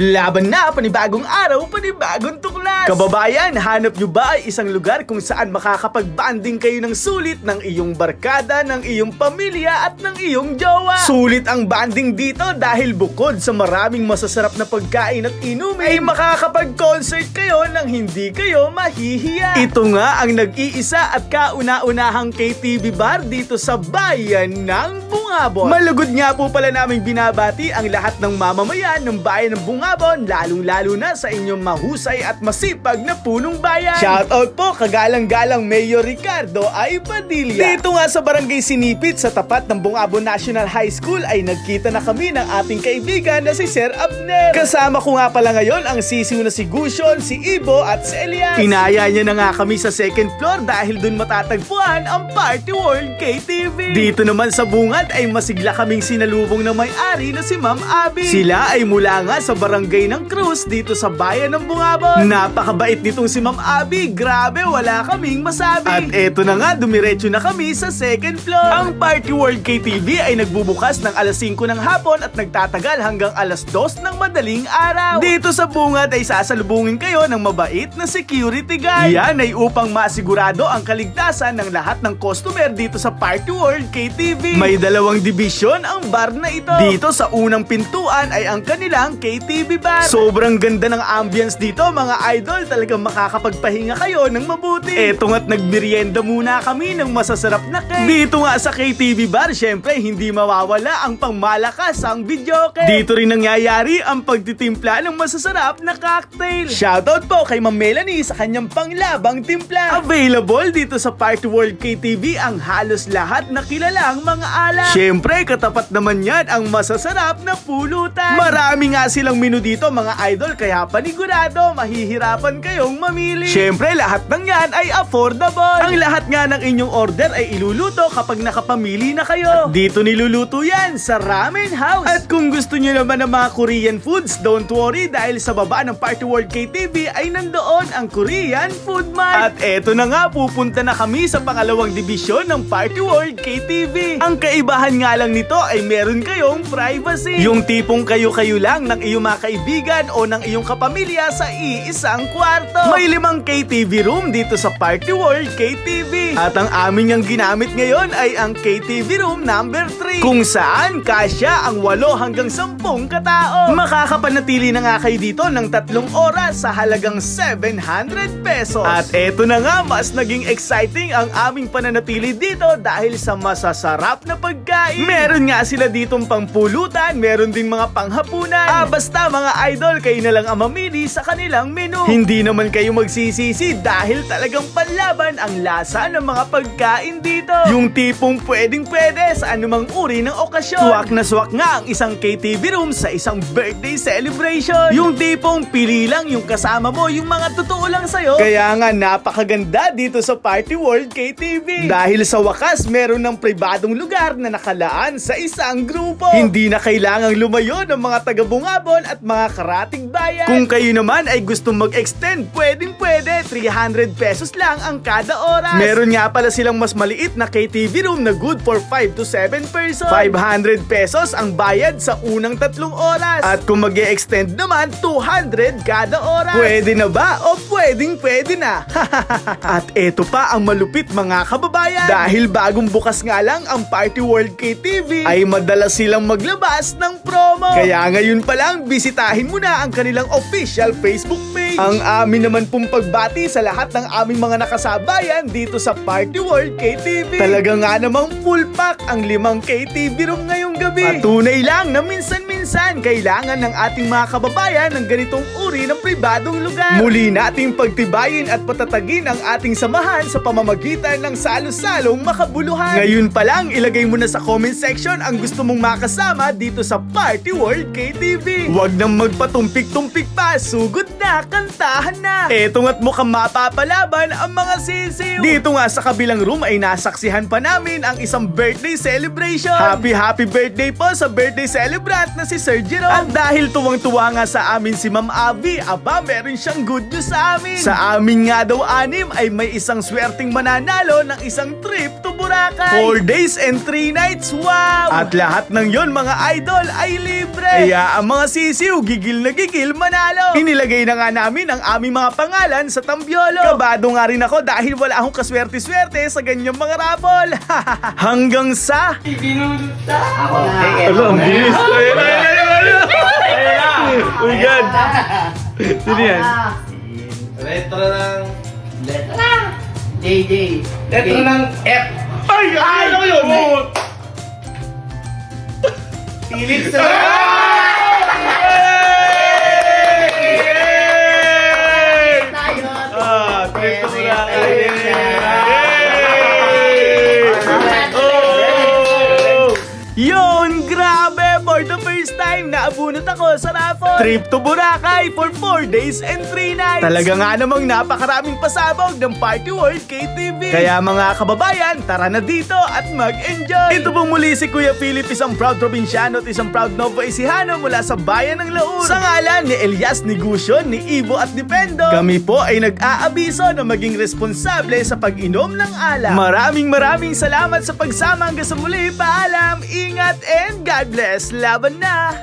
Laban na, panibagong araw, panibagong tuklas! Kababayan, hanap nyo ba ay isang lugar kung saan makakapag-banding kayo ng sulit ng iyong barkada, ng iyong pamilya at ng iyong jowa? Sulit ang banding dito dahil bukod sa maraming masasarap na pagkain at inumin, ay makakapag-concert kayo nang hindi kayo mahihiya. Ito nga ang nag-iisa at kauna-unahang KTV bar dito sa bayan ng Bungabon. Malugod nga po pala naming binabati ang lahat ng mamamayan ng bayan ng Bungabon, lalong-lalo na sa inyong mahusay at masipag na punong bayan. Shoutout po kagalang-galang Mayor Ricardo ay Padilla. Dito nga sa Barangay Sinipit sa tapat ng Bungabon National High School ay nagkita na kami ng ating kaibigan na si Sir Abner. Kasama ko nga pala ngayon ang sisiw na si Gushon, si Ibo at si Elias. Inaya niya na nga kami sa second floor dahil dun matatagpuan ang Party World KTV. Dito naman sa bungad ay masigla kaming sinalubong ng may-ari na si Ma'am Abby. Sila ay mula nga sa barangay ng Cruz dito sa bayan ng Bungabon. Napakabait nitong si Ma'am Abby. Grabe, wala kaming masabi. At eto na nga, dumiretso na kami sa second floor. Ang Party World KTV ay nagbubukas ng alas 5 ng hapon at nagtatagal hanggang alas 2 ng madaling araw. Dito sa bungad ay sasalubungin kayo ng mabait na security guard. Yan ay upang masigurado ang kaligtasan ng lahat ng customer dito sa Party World KTV. May dalawang dibisyon ang bar na ito. Dito sa unang pintuan ay ang kanilang KTV bar. Sobrang ganda ng ambience dito mga idol. Talagang makakapagpahinga kayo ng mabuti. Eto nga't nagmerienda muna kami ng masasarap na cake. Dito nga sa KTV bar, syempre hindi mawawala ang pangmalakas ang videoke. Dito rin nangyayari ang pagtitimpla ng masasarap na cocktail. Shoutout po kay Ma'am Melanie sa kanyang panglabang timpla. Available dito sa Party World KTV ang halos lahat na kilalang mga alak. Syempre, katapat naman yan ang masasarap na pulutan. Marami nga silang menu dito mga idol kaya panigurado mahihirapan kayong mamili. Syempre, lahat ng yan ay affordable. Ang lahat nga ng inyong order ay iluluto kapag nakapamili na kayo. At dito niluluto yan sa Ramen House. At kung gusto nyo naman ng mga Korean foods, don't worry dahil sa baba ng Party World KTV ay nandoon ang Korean Food Mart. At eto na nga, pupunta na kami sa pangalawang dibisyon ng Party World KTV. Ang kaibahan nga lang nito ay meron kayong privacy. Yung tipong kayo-kayo lang ng iyong mga kaibigan o ng iyong kapamilya sa iisang kwarto. May limang KTV room dito sa Party World KTV. At ang amin yung ginamit ngayon ay ang KTV room number 3 kung saan kasya ang 8 hanggang 10 katao. Makakapanatili na nga kayo dito ng tatlong oras sa halagang 700 pesos. At eto na nga, mas naging exciting ang aming pananatili dito dahil sa masasarap na pagkain. Meron nga sila ditong pangpulutan, meron din mga panghapunan. Ah, basta mga idol, kayo na lang ang mamili sa kanilang menu. Hindi naman kayo magsisisi dahil talagang panlaban ang lasa ng mga pagkain dito. Yung tipong pwedeng pwede sa anumang uri ng okasyon. Swak na swak nga ang isang KTV room sa isang birthday celebration. Yung tipong pili lang yung kasama mo, yung mga totoo lang sa'yo. Kaya nga napakaganda dito sa Party World KTV. Dahil sa wakas, meron ng pribadong lugar na nakalaan sa isang grupo. Hindi na kailangang lumayo ng mga taga-bungabon at mga karating bayan. Kung kayo naman ay gustong mag-extend, pwedeng pwede. 300 pesos lang ang kada oras. Meron nga pala silang mas maliit na KTV room na good for 5 to 7 person. 500 pesos ang bayad sa unang tatlong oras. At kung mag extend naman, 200 kada oras. Pwede na ba? O pwedeng pwede na. At eto pa ang malupit mga kababayan. Dahil bagong bukas nga lang ang Party World KTV, ay madalas silang maglabas ng promo. Kaya ngayon pa lang, bisitahin mo na ang kanilang official Facebook page. Ang amin naman pong pagbati sa lahat ng aming mga nakasabayan dito sa Party World KTV. Talaga nga namang full pack ang limang KTV room ngayong gabi. Patunay lang na minsan-minsan kailangan ng ating mga kababayan ng ganitong uri ng pribadong lugar. Muli nating pagtibayin at patatagin ang ating samahan sa pamamagitan ng salo-salong makabuluhan. Ngayon pa lang, ilagay mo na sa comment section ang gusto mong makasama dito sa Party World KTV. Huwag nang magpatumpik-tumpik pa, sugod na, kantahan na. Eto nga't mukhang mapapalaban ang mga sisiw. Dito nga sa kabilang room ay nasaksihan pa namin ang isang birthday celebration. Happy happy birthday po sa birthday celebrant na si Sir Jerome. At dahil tuwang-tuwa nga sa amin si Ma'am Abby, aba meron siyang good news sa amin. Sa amin nga daw anim ay may isang swerteng mananalo ng isang trip to Boracay. Boracay. 4 days and 3 nights, wow! At lahat ng yon mga idol ay libre. Kaya ang mga sisiw, gigil na gigil, manalo. Inilagay na nga namin ang aming mga pangalan sa Tambiolo. Kabado nga rin ako dahil wala akong kaswerte-swerte sa ganyang mga raffle. Hanggang sa... Ano, ang bilis. Ayun, ayun, ayun, ayun. Oh my God. Sino yan? Retro ng... Letra. JJ. Retro ng F. ยไอ้ต้องอยู่นี่ อีลิก For the first time, naabunot ako sa raffle. Trip to Boracay for 4 days and 3 nights. Talaga nga namang napakaraming pasabog ng Party World KTV. Kaya mga kababayan, tara na dito at mag-enjoy. Ito pong muli si Kuya Philip, isang proud probinsyano at isang proud Novo Ecijano mula sa bayan ng Laur. Sa ngalan ni Elias Negusyo, ni Ivo at ni Pendo. Kami po ay nag-aabiso na maging responsable sa pag-inom ng alak. Maraming maraming salamat sa pagsama hanggang sa muli. Paalam, ingat and God bless. Laban na!